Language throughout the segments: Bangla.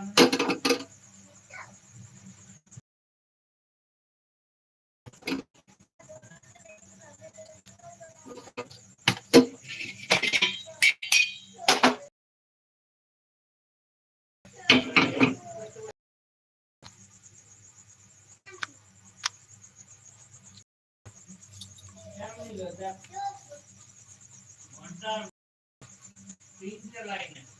One time, teacher line.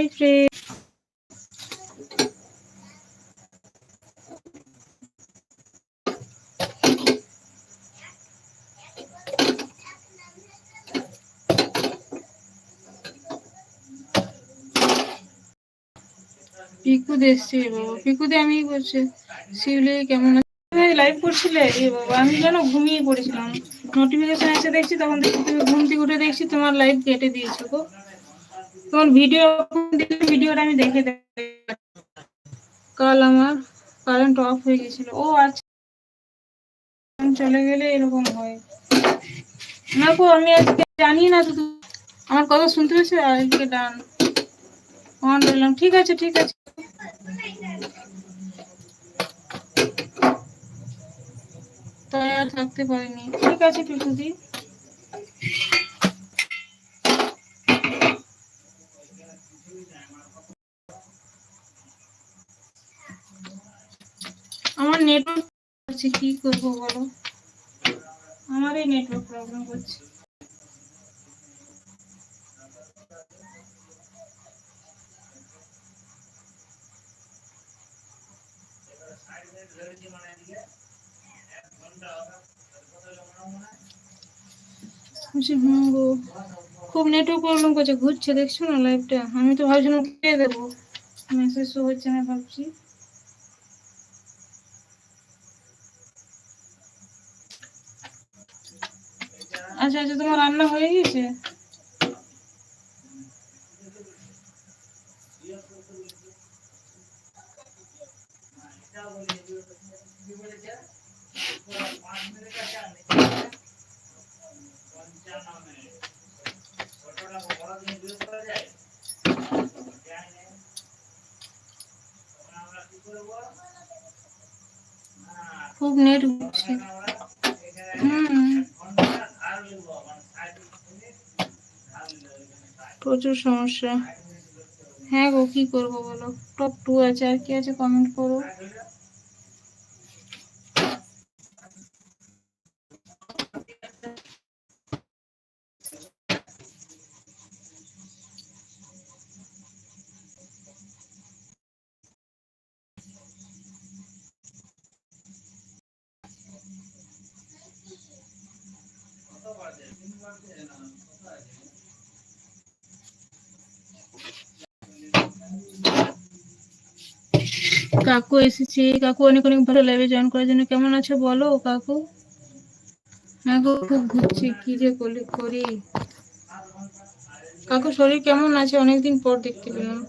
Hi friend Piku দেখছি বাবা। পিকুতে আমি বলছি, শিউলি কেমন আছে? লাইভ করছিলে? এ বাবা, আমি যেন ঘুমিয়ে পড়েছিলাম। নোটিফিকেশন এসে দেখছি, তখন দেখছি তুমি ঘুম থেকে উঠে দেখছি তোমার লাইভ কেটে দিয়েছ গো। তোমার ভিডিও ভিডিওটা আমি দেখে দেখে কাল আমার কারেন্ট অফ হয়ে গেছিল। ও আচ্ছা। চলে গেলে এরকম হয়। গো, আমি আজকে জানি না তো আমার কথা শুনতে পেয়েছ আজকে ডান অন বললাম ঠিক আছে ঠিক আছে। তাই আর থাকতে পারিনি। ঠিক আছে পিকুদি আমার নেটওয়ার্ক আছে কি করব বলো? আমার এই নেটওয়ার্ক প্রবলেম করছে খুব নেটওয়ার্ক প্রবলেম করছে, ঘুরছে, দেখছ না লাইভটা আমি তো ভাবছিলাম দেবো? মেসেজ হচ্ছে না, ভাবছি। আচ্ছা আচ্ছা তোমার রান্না হয়ে গেছে? খুব নেট ঘুরছে প্রচুর সমস্যা। হ্যাঁ গো, কি করব বলো? টপ টু আছে, আর কি আছে কমেন্ট করো? কাকু এসেছি। কাকু অনেক অনেক ভালো লাইভে জয়েন করার জন্য। কেমন আছো বলো কাকু? হ্যাঁ গো খুব ঘুরছি, কি যে করি করি? কাকু শরীর কেমন আছে? অনেকদিন পর দেখতে পেলাম।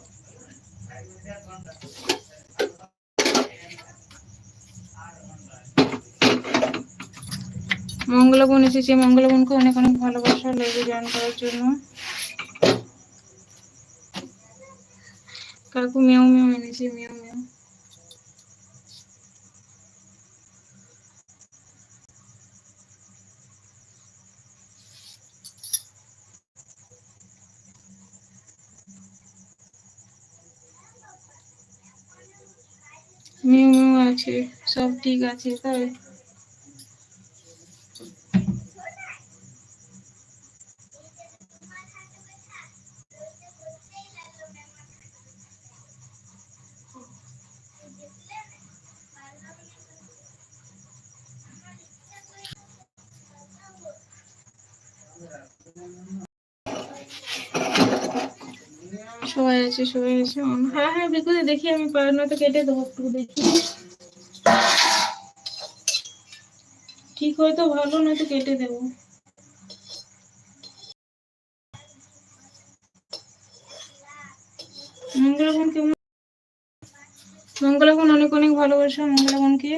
মঙ্গলবন এসেছে। মঙ্গলবনকে অনেক অনেক ভালোবাসা লাইভে জয়েন করার জন্য। কাকু মেও মেও এনেছে মেও মেও মিউ মিউ আছে সব ঠিক আছে তাই? সবাই আছে সবাই আছে হ্যাঁ। হ্যাঁ বিকুদি দেখি আমি পার নয়তো কেটে দেবো, একটু দেখি। ঠিক হয়তো ভালো, নয়তো কেটে দেবো। মঙ্গলাবন কেমন? মঙ্গলাবন অনেক অনেক ভালোবাসা মঙ্গলাবনকে।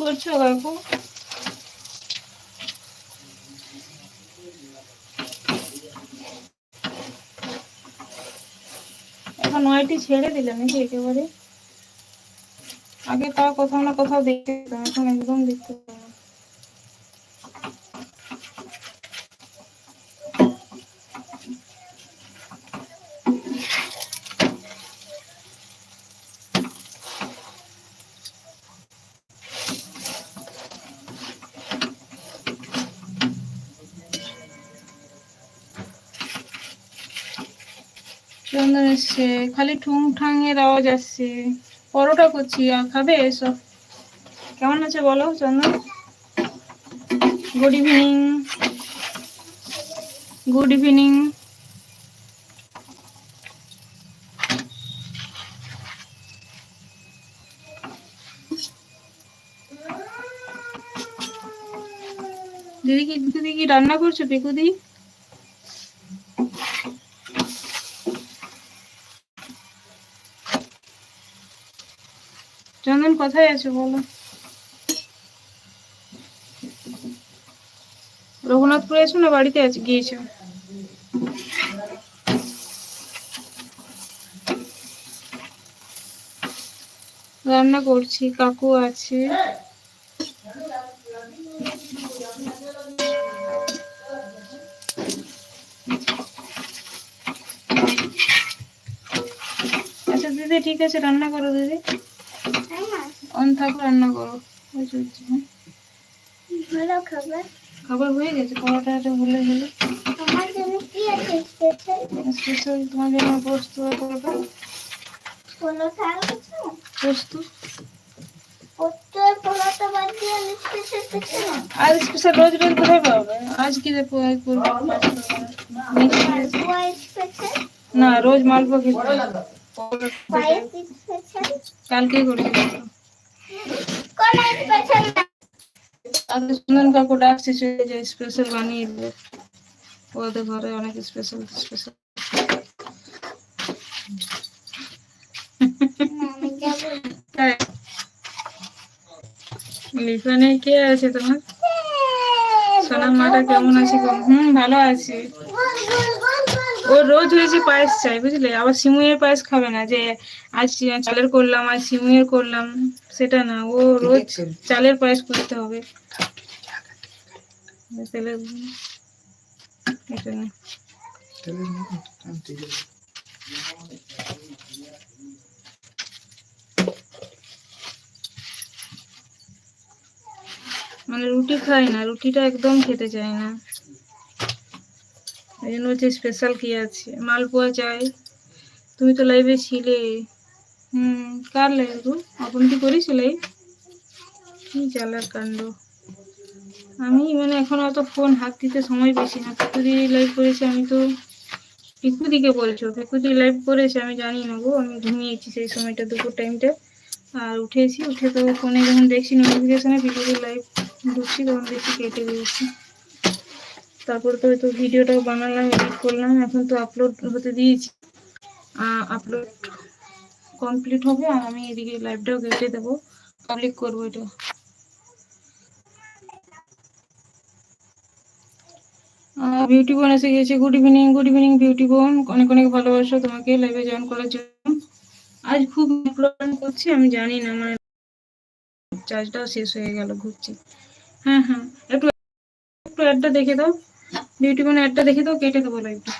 করছ কাকু এখন নয়টি ছেড়ে দিলে নাকি একেবারে? আগে তাও কোথাও না কোথাও দেখতে পেতাম, এখন একদম দেখতে চন্দন এসছে। খালি ঠুং ঠাং এর আওয়াজ আসছে। পরোটা করছি, আর খাবে? এসব কেমন আছে বলো, Chandan? Good evening good evening দিদি কি দিদি কি রান্না করছ, পিকুদি? চন্দন কোথায় আছো বলো? রঘুনাথপুরে আছো না বাড়িতে আছে? গিয়েছো? রান্না করছি, কাকু আছে। আচ্ছা দিদি ঠিক আছে, রান্না করো দিদি। অন থাকো রান্না করো চলছে। ভালো খাবার খাবার হয়ে গেছে জন্য কি আছে স্পেশাল স্পেশাল তোমার জন্য পোস্ত আর পরোটা পোস্ত দিয়ে স্পেশাল না রোজ রোজ কোথায় পাবে আজ কি করব না রোজ মালপো খেতে কালকে করে স্পেশাল আগে সুন্দর কাকু ডাকছে স্পেশাল বানিয়ে দেবে ওদের ঘরে অনেক স্পেশাল স্পেশাল আমি যাব কে আছে তোমার? সোনা মাটা কেমন আছে? হুম, ভালো আছে। ও রোজ হয়েছে পায়েস চাই বুঝলে? আবার সিমুইয়ের পায়েস খাবে না যে আজ চালের করলাম আজ সিমুইয়ের করলাম সেটা না। ও রোজ চালের পায়েস করতে হবে। তাহলে এটা না। মানে রুটি খায় না রুটিটা একদম খেতে চায় না। এই জন্য হচ্ছে স্পেশাল কি আছে? মালপোয়া চাই। তুমি তো লাইভে ছিলে। হুম, কার লাইভ গো? আপনি কি করিস কি চালার কাণ্ড? আমি মানে এখন অত ফোন হাত দিতে সময় পেয়েছি না। পিকুদি লাইভ করেছে আমি তো। পিকুদিকে বলছো? পিকুদি লাইভ করেছে, আমি জানি না গো। আমি ঘুমিয়েছি সেই সময়টা, দুপুর টাইমটা আর উঠেছি, উঠে তো ফোনে যখন দেখছি নোটিফিকেশনে পিকুদি লাইভ ঢুকছি, তখন দেখছি কেটে দিয়েছি। তারপর তো হয়তো ভিডিওটাও বানালাম এডিট করলাম, এখন তো আপলোড হতে দিয়েছি। আপলোড কমপ্লিট হবে আর আমি এদিকে লাইভটাও কেটে দেবো। পাবলিক করব এটা। বিউটি বোন এসে গেছে good evening good evening Beauty বোন। অনেক অনেক ভালোবাসা তোমাকে লাইভে জয়েন করার জন্য। আজ খুব প্রবলেম করছি, আমি জানি না মানে চার্জটাও শেষ হয়ে গেল, ঘুরছি। হ্যাঁ হ্যাঁ একটু একটু অ্যাডটা দেখে দাও। বিউটি বোন অ্যাডটা দেখে তো কেটে দেবো লাইভটা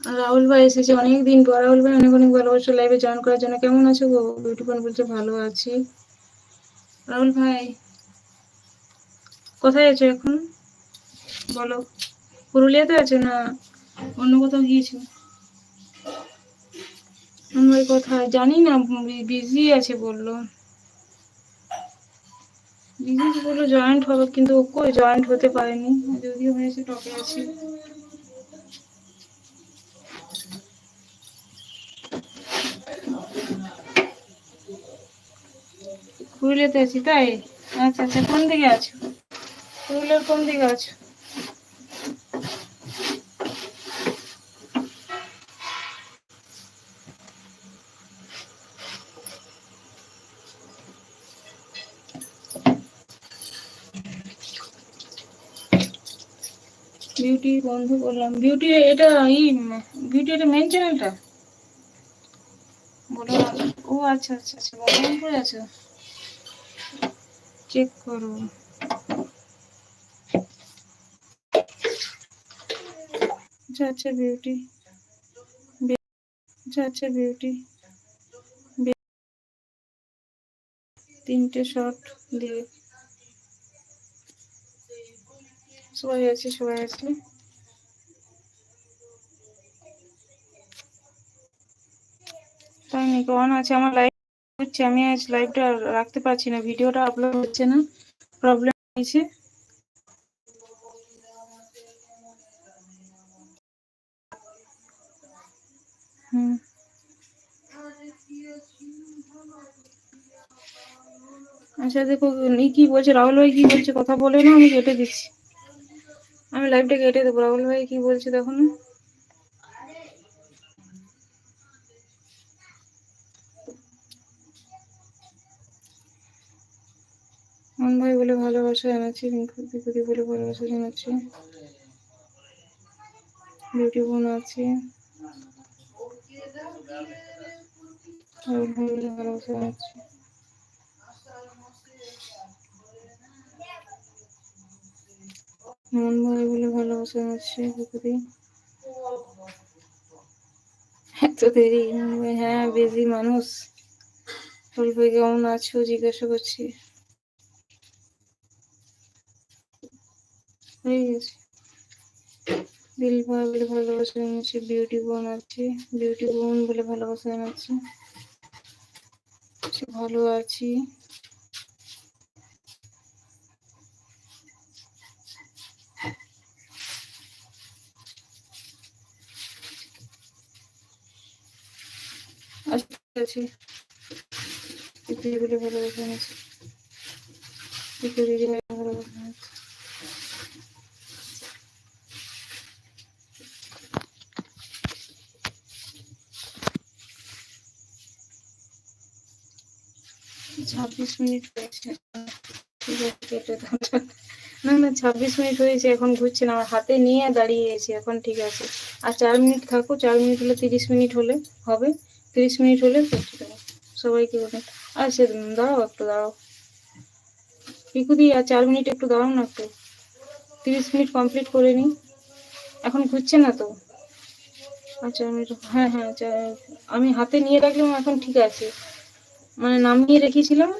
আর রাহুল ভাই এসেছে অনেক দিন পর। রাহুল ভাই অনেক অনেক ভালোবাসা লাইভে জয়েন করার জন্য। কেমন আছো গো? বিউটিফুল বলছে ভালো আছি। রাহুল ভাই, কোথায় আছো এখন? বলো। পুরুলিয়াতে আছো না অন্য কোথাও গিয়েছো? আমার কোথায়? জানি না বিজি আছে বলল। বিজি বলল জয়েন্ট হবে, কিন্তু কই জয়েন্ট হতে পারেনি। যদিও হয়েছে টপে আছে। পুরুলিয়াতে আছি, তাই? আচ্ছা আচ্ছা কোন দিকে আছো? পুরুলিয়ার কোন দিকে আছো? বিউটি বন্ধ করলাম বিউটি এটা ই বিউটি এটা মেন চ্যানেলটা বলো, ও আচ্ছা আচ্ছা আচ্ছা বহরমপুরে আছো? চেক করো আচ্ছা বিউটি আচ্ছা বিউটি তিনটে শট দিয়ে সবাই আছে সবাই আছে তাই নাকি অন আছে আমার লাইভ হচ্ছে, আমি আজ লাইভটা রাখতে পারছি না, ভিডিওটা আপলোড হচ্ছে না প্রবলেম হয়েছে। আচ্ছা দেখো ই কি বলছে, রাহুল ভাই কি বলছে, কথা বলে না, আমি কেটে দিচ্ছি। আমি লাইভটা কেটে দেবো, রাহুল ভাই কি বলছে, দেখো না। মন ভাই বলে ভালোবাসা জানাচ্ছি বিকুদি বলে ভালোবাসা জানাচ্ছি। বিউটি বোন আছে। ভালোবাসা জানাচ্ছি। মন ভাই বলে ভালোবাসা জানাচ্ছি বিকুদি এত দেরি হ্যাঁ বিজি মানুষ। ভাই কেমন আছো? জিজ্ঞাসা করছি। হয়ে গেছে দিল ভাই বলে ভালোবাসা জানাচ্ছি বিউটি বোন আছে বিউটি বোন বলে ভালোবাসা জানাচ্ছি। ভালো আছি। আছে। ভালোবাসা বলে ভালোবাসা জানাচ্ছি। ছাব্বিশ মিনিট হয়েছে। না না, ছাব্বিশ মিনিট হয়েছে, এখন ঘুরছে না, আমার হাতে নিয়ে দাঁড়িয়ে গেছি এখন ঠিক আছে। আর চার মিনিট থাকো, চার মিনিট হলে তিরিশ মিনিট হলে হবে। তিরিশ মিনিট হলে কেটে দেবো। সবাইকে বলে আর সে দাঁড়াও একটু, দাঁড়াও। পিকুদি আর চার মিনিট একটু দাঁড়াও না একটু। তিরিশ মিনিট কমপ্লিট করে নিই। এখন ঘুরছে না তো? আর চার মিনিট হ্যাঁ হ্যাঁ আমি হাতে নিয়ে রাখলাম, এখন ঠিক আছে। মানে নামিয়ে রেখেছিলাম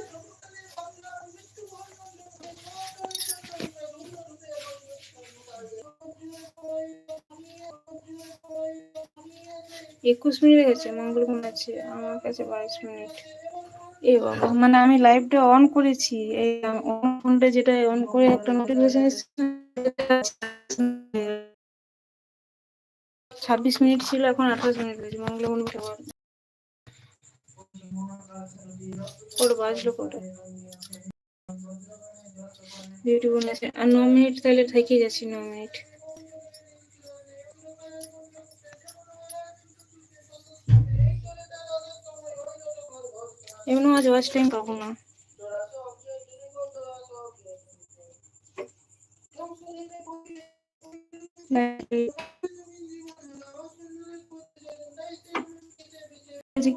একুশ মিনিট গেছে মঙ্গলবার আছে আমার কাছে বাইশ মিনিট। এ বাবা মানে আমি লাইভটা অন করেছি, এই অন ফোনটা যেটা অন করে একটা নোটিফিকেশন ছাব্বিশ মিনিট ছিল, এখন আঠাশ মিনিট হয়েছে মঙ্গলবার ওর বাজলো কটা? আছে আর ন মিনিট তাহলে থেকে যাচ্ছি, ন মিনিট। এমনি আজ ওয়াচ টাইম পাবো না।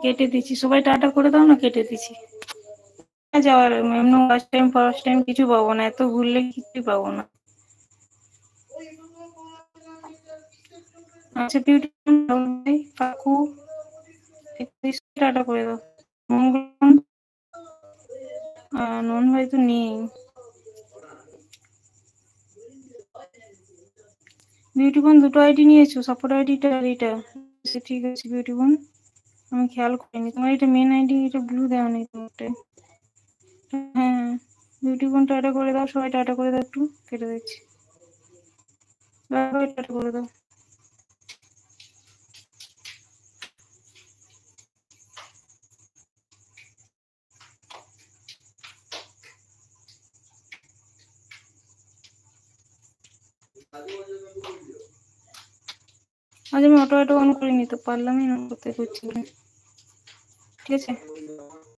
কেটে দিচ্ছি। সবাই টাটা করে দাও না, কেটে দিচ্ছি। যাওয়ার এমনি ওয়াচ টাইম ফার্স্ট টাইম কিছু পাবো না, এত ঘুরলে কিছুই পাবো না। আচ্ছা বিউটি কাকু টাটা করে দাও। নন ভাই তো নেই। বিউটি বোন দুটো আইডি নিয়েছো সাপোর্ট আইডিটা আর এটা ঠিক আছে বিউটি বোন আমি খেয়াল করিনি। তোমার এটা মেন আইডি এটা ব্লু দেওয়া নেই তোমারটা হ্যাঁ বিউটি বোন টাটা করে দাও, সবাই টাটা করে দাও একটু, কেটে দিচ্ছি। টাটা করে দাও। আজ আমি অটো অটো অন করে নিতে পারলামই না করতে করছি ঠিক আছে?